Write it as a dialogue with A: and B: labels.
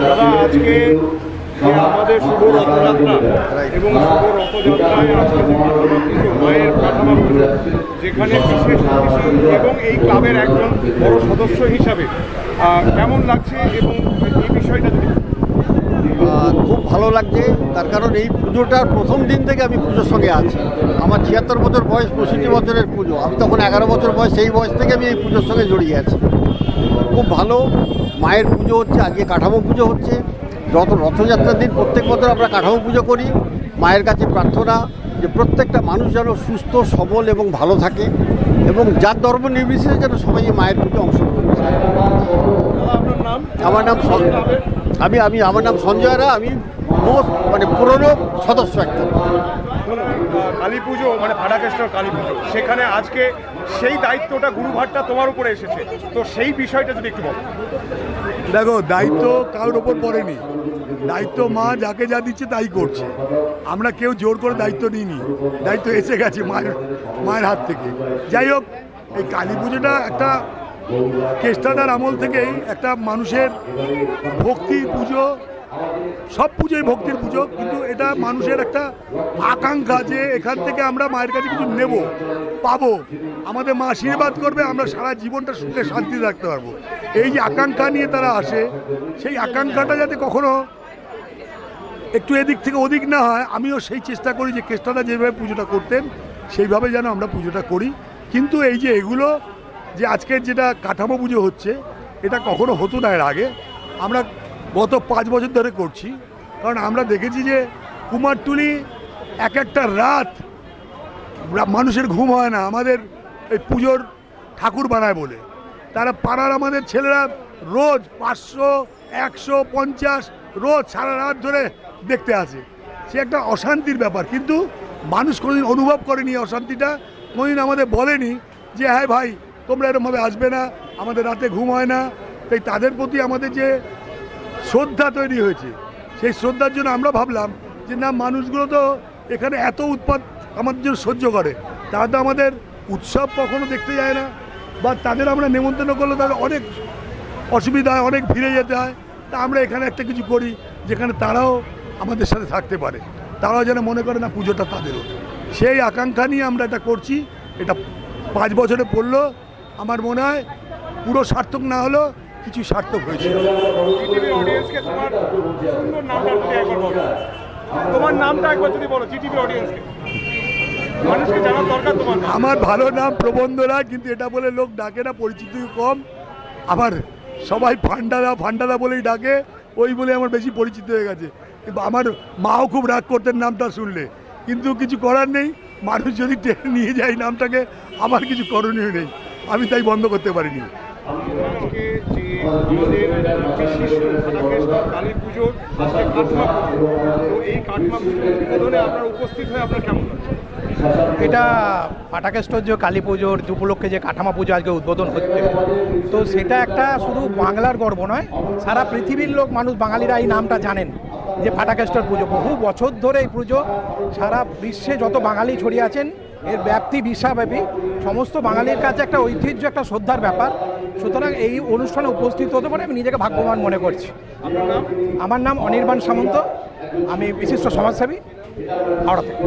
A: দাদা, আজকে আমাদের শুভ রথযাত্রা এবং শুভ রথযাত্রায় পুজো মায়ের কাঠামো যেখানে বিশেষ এবং এই ক্লাবের একজন বড় সদস্য হিসাবে কেমন লাগছে এবং এই বিষয়টা যদি
B: খুব ভালো লাগছে। তার কারণ এই পুজোটার প্রথম দিন থেকে আমি পুজোর সঙ্গে আছি। আমার ছিয়াত্তর বছর বয়স পঁয়ষট্টি বছরের পুজো। আমি তখন এগারো বছর বয়স সেই বয়স থেকে আমি এই পুজোর সঙ্গে জড়িয়ে আছি। খুব ভালো। মায়ের পুজো হচ্ছে আজকে কাঠামো পুজো হচ্ছে। যত রথযাত্রার দিন প্রত্যেক বছর আমরা কাঠামো পুজো করি। মায়ের কাছে প্রার্থনা যে প্রত্যেকটা মানুষ যেন সুস্থ সবল এবং ভালো থাকে এবং যার ধর্ম নির্বিশেষে যেন সবাই মায়ের পুজো অংশগ্রহণ করে।
A: আপনার নাম?
B: আমার নাম আমি আমি আমার নাম সঞ্জয় রা আমি মোস্ট মানে পুরনো সদস্য একটা
A: কালী পুজো মানে ফাটাকেশ্বর কালী পুজো সেখানে আজকে সেই দায়িত্বটা গুরুভারটা তোমার উপরে এসেছে। তো সেই বিষয়টা যদি একটু বলো।
C: দেখো দায়িত্ব কারোর ওপর পড়েনি। দায়িত্ব মা যাকে যা দিচ্ছে তাই করছে। আমরা কেউ জোর করে দায়িত্ব নিইনি। দায়িত্ব এসে গেছে মায়ের মায়ের হাত থেকে। যাই হোক এই কালী পুজোটা একটা কেষ্টাদার আমল থেকেই একটা মানুষের ভক্তি পুজো, সব পুজোই ভক্তির পুজো, কিন্তু এটা মানুষের একটা আকাঙ্ক্ষা যে এখান থেকে আমরা মায়ের কাছে কিছু নেব, পাবো। আমাদের মা আশীর্বাদ করবে, আমরা সারা জীবনটা সুখে শান্তি রাখতে পারব। এই যে আকাঙ্ক্ষা নিয়ে তারা আসে, সেই আকাঙ্ক্ষাটা যাতে কখনো একটু এদিক থেকে ওদিক না হয়, আমিও সেই চেষ্টা করি যে কেষ্টাদা যেভাবে পুজোটা করতেন, সেইভাবে যেন আমরা পুজোটা করি। কিন্তু এই যে এগুলো যে আজকের যেটা কাঠামো পুজো হচ্ছে, এটা কখনো হতো না এর আগে। আমরা গত পাঁচ বছর ধরে করছি। কারণ আমরা দেখেছি যে কুমারটুলি এক একটা রাত মানুষের ঘুম হয় না। আমাদের এই পুজোর ঠাকুর বানায় বলে। তারা পাড়ার আমাদের ছেলেরা রোজ পাঁচশো, একশো, পঞ্চাশ রোজ সারা রাত ধরে দেখতে আসে। সে একটা অশান্তির ব্যাপার। কিন্তু মানুষ কোনোদিন অনুভব করেনি অশান্তিটা। কোনোদিন আমাদের বলেনি যে হ্যাঁ ভাই তোমরা এরকমভাবে আসবে না, আমাদের রাতে ঘুম হয় না। তাই তাদের প্রতি আমাদের যে শ্রদ্ধা তৈরি হয়েছে, সেই শ্রদ্ধার জন্য আমরা ভাবলাম যে না, মানুষগুলো তো এখানে এত উৎপাত আমাদের জন্য সহ্য করে। তারা তো আমাদের উৎসব কখনো দেখতে যায় না, বা তাদের আমরা নেমন্তন্ন করলে তাদের অনেক অসুবিধা হয়, অনেক ভিড়ে যেতে হয়। তা আমরা এখানে একটা কিছু করি, যেখানে তারাও আমাদের সাথে থাকতে পারে। তারাও যেন মনে করে না, পুজোটা তাদেরও। সেই আকাঙ্ক্ষা নিয়ে আমরা এটা করছি। এটা পাঁচ বছরে পড়ল। আমার মনে হয় পুরো সার্থক না হলেও কিছু সার্থক হয়েছে।
A: তোমার নামটা একবার বলো। যদি অডিয়েন্সকে মানুষকে জানার তোমার
C: আমার ভালো নাম প্রবন্ধরা কিন্তু এটা বলে লোক ডাকে না পরিচিত কম। আমার সবাই ফান্ডাদা ফান্ডাদা বলেই ডাকে ওই বলে আমার বেশি পরিচিত হয়ে গেছে। কিন্তু আমার মাও খুব রাগ করতেন নামটা শুনলে। কিন্তু কিছু করার নেই মানুষ যদি টেনে নিয়ে যায় নামটাকে আমার কিছু করণীয় নেই। আমি তাই বন্ধ করতে পারিনি।
A: হয়ে
D: এটা পাটাকেশ্বর যে কালী পুজোর উপলক্ষে যে কাঠামা পুজো আজকে উদ্বোধন হচ্ছে তো সেটা একটা শুধু বাংলার গর্ব নয় সারা পৃথিবীর লোক মানুষ বাঙালিরা এই নামটা জানেন যে ফাটাকেশ্বর পুজো। বহু বছর ধরে এই পুজো সারা বিশ্বে যত বাঙালি ছড়িয়ে আছেন এর ব্যাপ্তি বিশ্বব্যাপী সমস্ত বাঙালির কাছে একটা ঐতিহ্য, একটা শ্রদ্ধার ব্যাপার। সুতরাং এই অনুষ্ঠানে উপস্থিত হতে পারে, আমি নিজেকে ভাগ্যবান মনে করছি। আমার নাম অনির্বাণ সামন্ত, আমি বিশিষ্ট সমাজসেবী, হাওড়া থেকে।